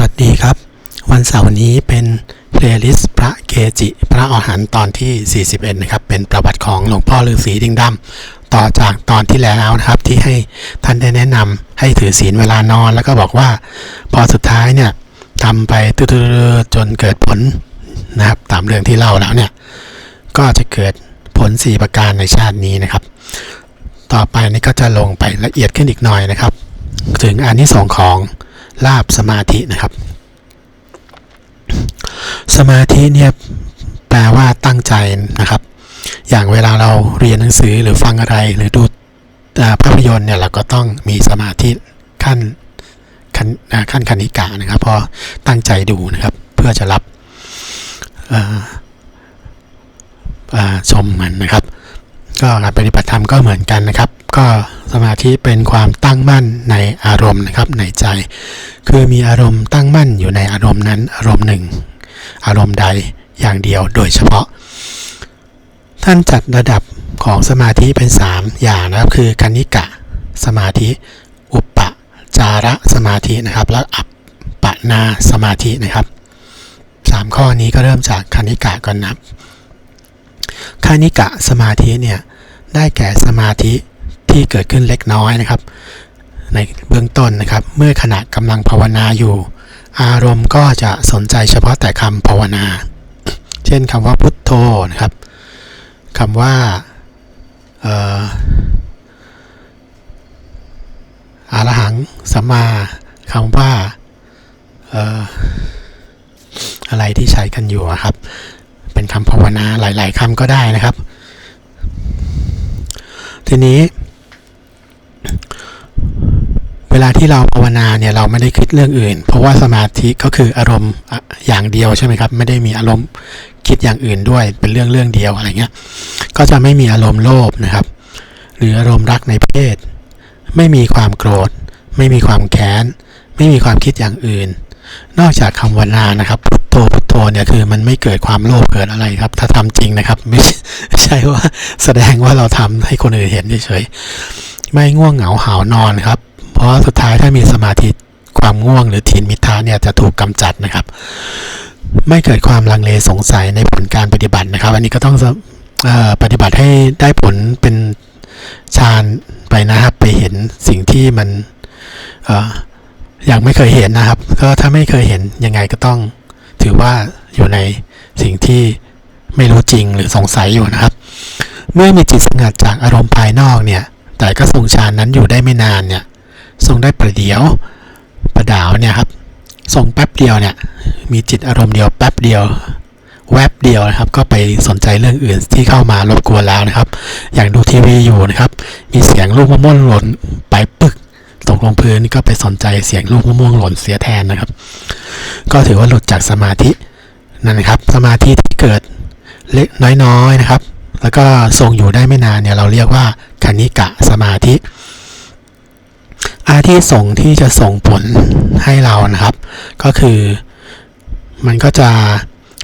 วัสดีครับ วันเสาร์นี้เป็นเพลย์ลิสต์พระเกจิ พระอรหันต์ตอนที่ 41 นะครับ เป็นประวัติของหลวงพ่อฤาษีดิงดำต่อจากตอนที่แล้วนะครับ ที่ให้ท่านได้แนะนำให้ถือศีลเวลานอน แล้วก็บอกว่าพอสุดท้ายเนี่ยทำไปตื้อๆจนเกิดผลนะครับ ตามเรื่องที่เล่าแล้วเนี่ย ก็จะเกิดผล 4 ประการในชาตินี้นะครับ ต่อไปนี่ก็จะลงไปละเอียดขึ้นอีกหน่อยนะครับ ถึงอันที่สองของ ลาบสมาธินะครับ สมาธิเนี่ยแปลว่าตั้งใจนะครับ อย่างเวลาเราเรียนหนังสือหรือฟังอะไรหรือดูภาพยนตร์เนี่ยเราก็ต้องมีสมาธิขั้นขั้นขั้นคณิกะนะครับพอตั้งใจดูนะครับ เพื่อจะรับชมมันนะครับ ก็การปฏิบัติธรรมก็เหมือนกันนะครับ ก็สมาธิเป็นความตั้งมั่นในอารมณ์นะครับในใจ คือมีอารมณ์ตั้งมั่นอยู่ในอารมณ์นั้นอารมณ์หนึ่ง อารมณ์ใดอย่างเดียวโดยเฉพาะ ท่านจัดระดับของสมาธิเป็น 3 อย่างนะครับ คือคณิกะสมาธิ อุปปจาระสมาธินะครับ และอัปปนาสมาธินะครับสามข้อนี้ก็เริ่มจากคณิกะก่อนนะครับคานิกะสมาธิเนี่ยได้แก่สมาธิ ที่เกิดขึ้นเล็กน้อยนะครับ ในเบื้องต้นนะครับ เมื่อขณะกำลังภาวนาอยู่ อารมณ์ก็จะสนใจเฉพาะแต่คำภาวนา เช่นคำว่าพุทโธนะครับคำว่าอ่ออรหังสัมมาคำว่าอะไรที่ใช้กันอยู่ครับ เป็นคำภาวนาหลาย ๆคำก็ได้นะครับ ทีนี้ เวลาที่เราภาวนาเนี่ยเราไม่ได้คิดเรื่องอื่น เพราะว่าสมาธิก็คืออารมณ์อย่างเดียวใช่ไหมครับ ไม่ได้มีอารมณ์คิดอย่างอื่นด้วยเป็นเรื่องเรื่องเดียวอะไรเงี้ยก็จะไม่มีอารมณ์โลภนะครับ หรืออารมณ์รักในเพศ ไม่มีความโกรธ ไม่มีความแค้น ไม่มีความคิดอย่างอื่น นอกจากคำวนานะครับพุทโธพุทโธเนี่ยคือมันไม่เกิดความโลภเกิดอะไรครับ ถ้าทำจริงนะครับ ไม่ใช่ว่าแสดงว่าเราทำให้คนอื่นเห็นเฉยๆไม่ง่วงเหงาหาวนอนครับ ราะสุดท้ายถ้ามีสมาธิความง่วงหรือทินมิทาเนี่ยจะถูกกำจัดนะครับ ไม่เกิดความลังเลสงสัยในผลการปฏิบัตินะครับ อันนี้ก็ต้องออปฏิบัติให้ได้ผลเป็นฌานไปนะครับ ไปเห็นสิ่งที่มันอย่างไม่เคยเห็นนะครับ ก็ถ้าไม่เคยเห็นยังไงก็ต้องถือว่าอยู่ในสิ่งที่ไม่รู้จริงหรือสงสัยอยู่นะครับ เมื่อมีจิตสงัดจากอารมณ์ภายนอกเนี่ย แต่ก็ทรงฌานนั้นอยู่ได้ไม่นานเนี่ย ทรงได้ประเดียวประดาวเนี่ยครับทรงแป๊บเดียวเนี่ย มีจิตอารมณ์เดียวแป๊บเดียว แวบเดียวนะครับ ก็ไปสนใจเรื่องอื่นที่เข้ามารบกวนแล้วนะครับ อย่างดูทีวีอยู่นะครับ มีเสียงลูกมะม่วงหล่นไปปึกตกลงพื้นนี่ก็ไปสนใจเสียงลูกมะม่วงหล่นเสียแทนนะครับ ก็ถือว่าหลุดจากสมาธินั่นนะครับ สมาธิที่เกิดเล็กน้อยๆนะครับ แล้วก็ทรงอยู่ได้ไม่นานเนี่ยเราเรียกว่าคณิกะสมาธิ อาที่ส่งที่จะส่งผลให้เรานะครับ ก็คือมันก็จะ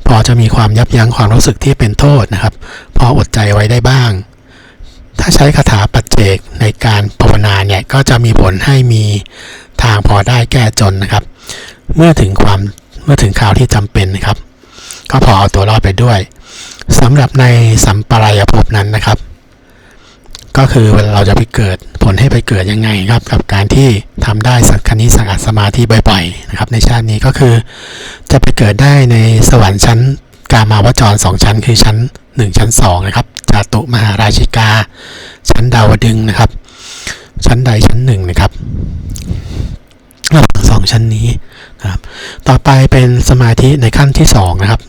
พอจะมีความยับยั้งความรู้สึกที่เป็นโทษนะครับ พออดใจไว้ได้บ้าง ถ้าใช้คาถาปัจเจกในการภาวนาเนี่ยก็จะมีผลให้มีทางพอได้แก้จนนะครับ เมื่อถึงความเมื่อถึงข่าวที่จำเป็นนะครับ ก็พอเอาตัวรอดไปด้วยสำหรับในสัมปรายภพนั้นนะครับ ก็คือเวลาเราจะไปเกิดผลให้ไปเกิดยังไงครับ กับการที่ทำได้สักคณิสังอัสมาธิบ่อยๆนะครับ ในชาตินี้ก็คือ จะไปเกิดได้ในสวรรค์ชั้นกามาวจรสองชั้น คือชั้น 1 ชั้น2นะครับจาตุมหาราชิกา ชั้นดาวดึงนะครับ ชั้นใดชั้นหนึ่งนะครับระหว่างสองชั้นนี้นะครับ ต่อไปเป็นสมาธิในขั้นที่2นะครับ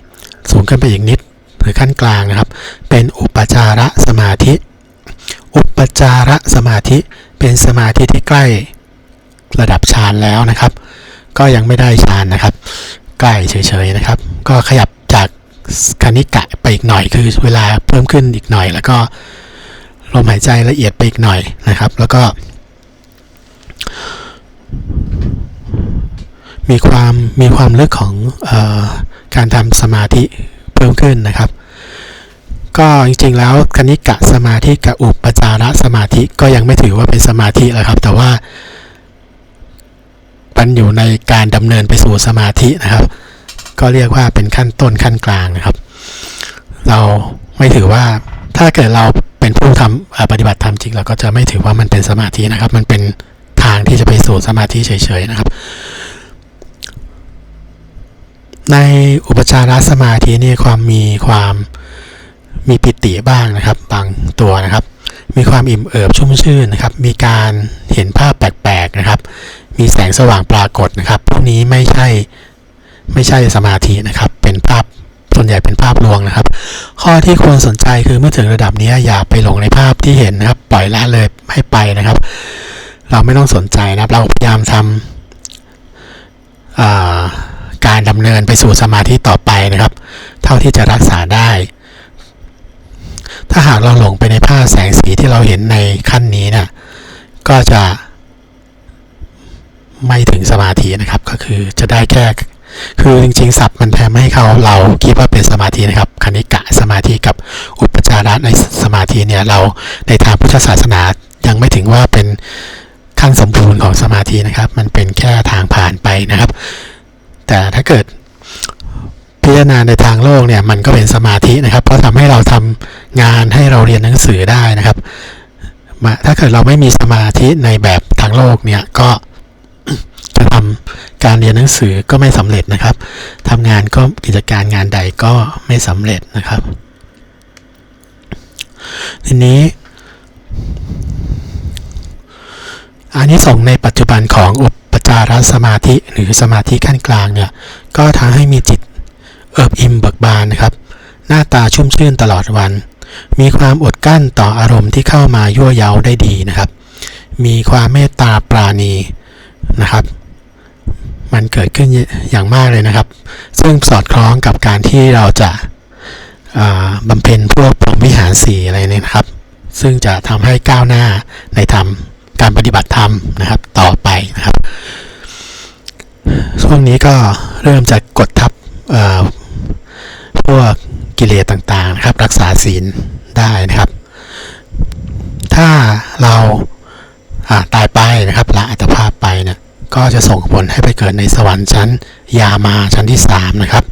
สูงขึ้นไปอีกนิดหรือขั้นกลางนะครับ เป็นอุปจาระสมาธิ อุปจาระสมาธิเป็นสมาธิที่ใกล้ระดับฌานแล้วนะครับ ก็ยังไม่ได้ฌานนะครับ ใกล้เฉยๆนะครับ ก็ขยับจากคณิกะไปอีกหน่อยคือเวลาเพิ่มขึ้นอีกหน่อย แล้วก็ลมหายใจละเอียดไปอีกหน่อยนะครับ แล้วก็ มีความมีความลึกของออการทำสมาธิเพิ่มขึ้นนะครับ ก็จริงๆแล้วคณิกะสมาธิกับอุปจาระสมาธิก็ยังไม่ถือว่าเป็นสมาธิแล้วครับ แต่ว่ามันอยู่ในการดำเนินไปสู่สมาธินะครับ ก็เรียกว่าเป็นขั้นต้นขั้นกลางนะครับ เราไม่ถือว่าถ้าเกิดเราเป็นผู้ทำอ่าปฏิบัติธรรมจริง เราก็จะไม่ถือว่ามันเป็นสมาธินะครับ มันเป็นทางที่จะไปสู่สมาธิเฉยๆนะครับ ในอุปจารสมาธินี่ความมีความ มีปิติบ้างนะครับ บางตัวนะครับ มีความอิ่มเอิบชุ่มชื่นนะครับ มีการเห็นภาพแปลกๆนะครับ มีแสงสว่างปรากฏนะครับ พวกนี้ไม่ใช่ไม่ใช่สมาธินะครับ เป็นภาพส่วนใหญ่เป็นภาพลวงนะครับ ข้อที่ควรสนใจคือเมื่อถึงระดับนี้อย่าไปหลงในภาพที่เห็นนะครับ ปล่อยละเลยให้ไปนะครับ เราไม่ต้องสนใจนะครับ เราพยายามทำาการดำเนินไปสู่สมาธิต่อไปนะครับ เท่าที่จะรักษาได้ ถ้าหากเราหลงไปในภาพแสงสีที่เราเห็นในขั้นนี้นะก็จะไม่ถึงสมาธินะครับ ก็คือจะได้แค่คือจริงๆศัพท์มันแทนไม่ให้เขาเราคิดว่าเป็นสมาธินะครับคณิกะสมาธิกับอุปจาระในสมาธิเนี่ยเราในทางพุทธศาสนายังไม่ถึงว่าเป็นขั้นสมบูรณ์ของสมาธินะครับ มันเป็นแค่ทางผ่านไปนะครับ แต่ถ้าเกิด พิจารณาในทางโลกเนี่ยมันก็เป็นสมาธินะครับ เพราะทำให้เราทำงานให้เราเรียนหนังสือได้นะครับมาถ้าเกิดเราไม่มีสมาธิในแบบทางโลกเนี่ยก็จะทำการเรียนหนังสือก็ไม่สำเร็จนะครับทำงานก็กิจการงานใดก็ไม่สำเร็จนะครับ ทีนี้อันนี้ส่งในปัจจุบันของอุปจารสมาธิหรือสมาธิขั้นกลางเนี่ยก็ทำให้มีจิต เอิบอิ่มเบิกบานนะครับ หน้าตาชุ่มชื่นตลอดวัน มีความอดกลั้นต่ออารมณ์ที่เข้ามายั่วเย้าได้ดีนะครับ มีความเมตตาปราณีนะครับ มันเกิดขึ้นอย่างมากเลยนะครับ ซึ่งสอดคล้องกับการที่เราจะาบำเพ็ญพวกพรหมวิหารสีอะไรเนี่ยนะครับ ซึ่งจะทำให้ก้าวหน้าในธรรมการปฏิบัติธรรมนะครับต่อไปนะครับช่วงนี้ก็เริ่มจะกด กิเลสต่างๆนะครับ รักษาศีลได้นะครับ ถ้าเราตายไปนะครับละอัตภาพไปเนี่ยก็จะส่งผลให้ไปเกิดในสวรรค์ชั้น ยามาชั้นที่สามนะครับ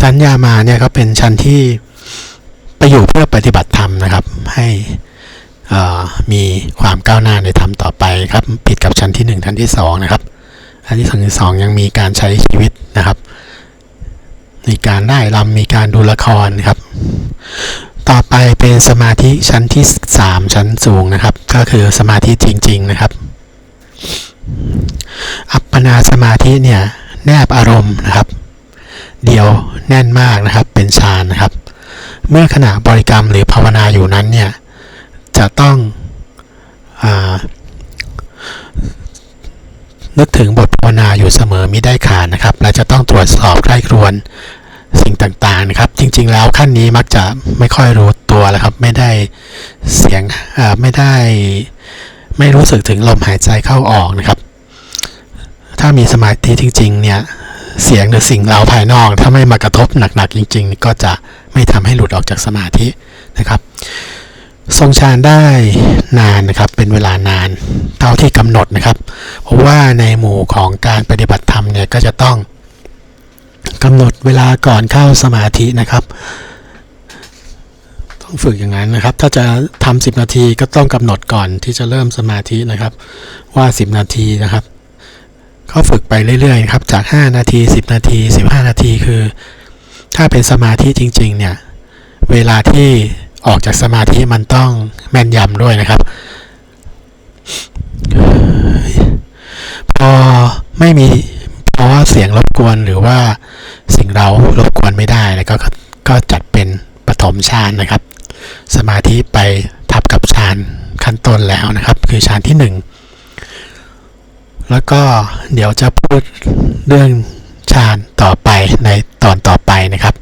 ชั้นยามาเนี่ยก็เป็นชั้นที่ไปอยู่เพื่อปฏิบัติธรรมนะครับ ให้มีความก้าวหน้าในธรรมต่อไปครับ ผิดกับชั้นที่หนึ่งชั้นที่สองนะครับชั้นที่สองที่สองยังมีการใช้ชีวิตนะครับ มีการได้รำมีการดูละครครับ ต่อไปเป็นสมาธิชั้นที่สามชั้นสูงนะครับ ก็คือสมาธิจริง ๆนะครับ อัปปนาสมาธิเนี่ยแนบอารมณ์นะครับ เดียวแน่นมากนะครับเป็นฌานนะครับ เมื่อขณะบริกรรมหรือภาวนาอยู่นั้นเนี่ยจะต้องอา นึกถึงบทภาวนาอยู่เสมอมิได้ขาดนะครับและจะต้องตรวจสอบใกล้ครวนสิ่งต่างๆนะครับ จริง ๆ แล้วขั้นนี้มักจะไม่ค่อยรู้ตัวแล้วครับ ไม่ได้เสียงอ่าไม่ได้ไม่รู้สึกถึงลมหายใจเข้าออกนะครับ ถ้ามีสมาธิจริง ๆ เนี่ยเสียงหรือสิ่งเร้าภายนอก ถ้าไม่มากระทบหนักๆจริง ๆ ก็จะไม่ทำให้หลุดออกจากสมาธินะครับ ทรงฌานได้นานนะครับ เป็นเวลานานเท่าที่กำหนดนะครับ เพราะว่าในหมู่ของการปฏิบัติธรรมเนี่ยก็จะต้องกำหนดเวลาก่อนเข้าสมาธินะครับ ต้องฝึกอย่างนั้นนะครับ ถ้าจะทำสิบนาทีก็ต้องกำหนดก่อนที่จะเริ่มสมาธินะครับ ว่า 10 นาทีนะครับก็ฝึกไปเรื่อยๆครับจาก 5 นาที 10 นาที 15 นาทีคือ ถ้าเป็นสมาธิจริง ๆ เนี่ย เวลาที่ ออกจากสมาธิมันต้องแม่นยำด้วยนะครับ พอไม่มีเพราะว่าเสียงรบกวนหรือว่าสิ่งเรารบกวนไม่ได้แล้วก็ก็จัดเป็นปฐมฌานนะครับ สมาธิไปทับกับฌานขั้นต้นแล้วนะครับ คือฌานที่หนึ่งแล้วก็เดี๋ยวจะพูดเรื่องฌานต่อไปในตอนต่อไปนะครับ